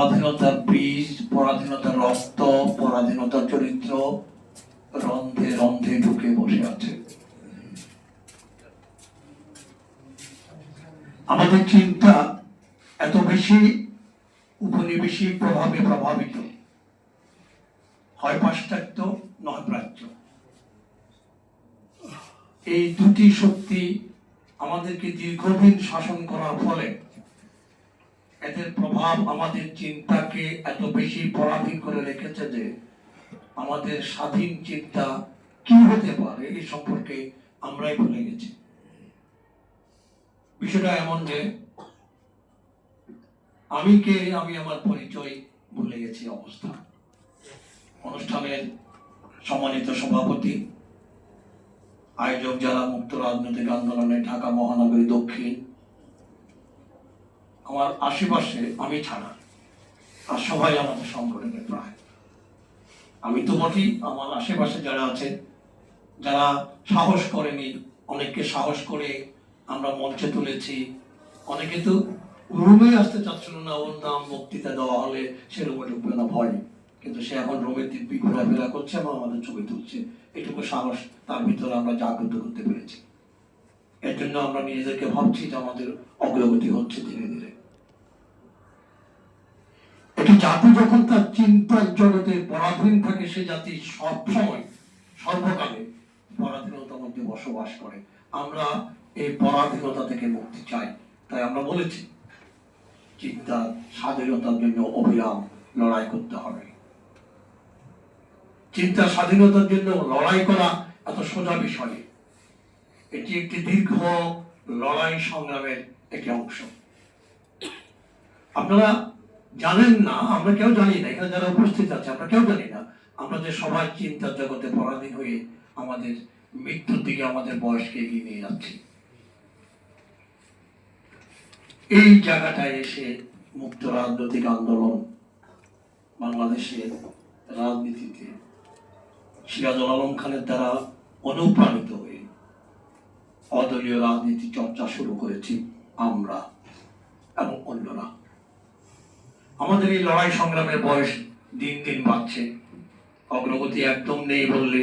পরাধীনতার বীজ পরাধীনতার রক্ত পরাধীনতার চরিত্র রন্ধে রন্ধে ঢুকে বসে আছে। আমাদের চিন্তা এত বেশি উপনিবেশিক প্রভাবে প্রভাবিত। হয় পাশ্চাত্য, নয় প্রাচ্য। এই দুটি শক্তি আমাদেরকে দীর্ঘদিন শাসন করার ফলে এদের প্রভাব আমাদের চিন্তাকে এত বেশি পরাধীন করে রেখেছে যে আমাদের স্বাধীন চিন্তা কি হতে পারে এই সম্পর্কে আমরাই ভুলে গেছি। বিষয়টা এমন যে আমি কে, আমি আমার পরিচয় ভুলে গেছি অবস্থা। অনুষ্ঠানের সম্মানিত সভাপতি, আয়োজক যারা মুক্ত রাজনৈতিক আন্দোলনে ঢাকা মহানগরী দক্ষিণ আমার আশেপাশে আমি ছাড়া আর সবাই আমাদের সংগঠনের প্রায়। আমি তো আমার আশেপাশে যারা আছে, যারা সাহস করেনি, অনেককে সাহস করে আমরা মঞ্চে তুলেছি। অনেকে তো রুমে আসতে চাচ্ছিল না, ওর নাম বক্তৃতা দেওয়া হলে সে রুমে ঢুকবে না, ভয়। কিন্তু সে এখন রুমের দিব্যি ঘোরাফেরা করছে এবং আমাদের ছবি তুলছে। এটুকু সাহস তার ভিতরে আমরা জাগ্রত করতে পেরেছি। এর জন্য আমরা নিজেদেরকে ভাবছি যে আমাদের অগ্রগতি হচ্ছে ধীরে ধীরে একটি জাতি যখন তার চিন্তার জগতে পরাধীন থাকে, সে জাতি সব সময় সর্বকালে পরাধীনতার মধ্যে বসবাস করে। আমরা এই পরাধীনতা থেকে মুক্তি চাই। তাই আমরা বলেছি, চিন্তা স্বাধীনতার জন্য অবিরাম লড়াই করতে হবে। চিন্তা স্বাধীনতার জন্য লড়াই করা এত সোজা বিষয়। এটি একটি দীর্ঘ লড়াই সংগ্রামের একটি অংশ। আপনারা জানেন না, আমরা কেউ জানি না, এখানে যারা উপস্থিত আছে, আমরা কেউ জানি না। আমরা যে সবাই চিন্তার জগতে পরাধীন হয়ে আমাদের মৃত্যুর দিকে আমাদের বয়সকে এগিয়ে নিয়ে যাচ্ছি। এই জায়গাটায় এসে মুক্ত রাজনৈতিক আন্দোলন বাংলাদেশের রাজনীতিতে সিরাজুল আলম খানের দ্বারা অনুপ্রাণিত হয়ে অদলীয় রাজনীতি চর্চা শুরু করেছি আমরা এবং অন্যরা। আমাদের এই লড়াই সংগ্রামের বয়স দিন দিন বাড়ছে। অগ্রগতি একদম নেই বললে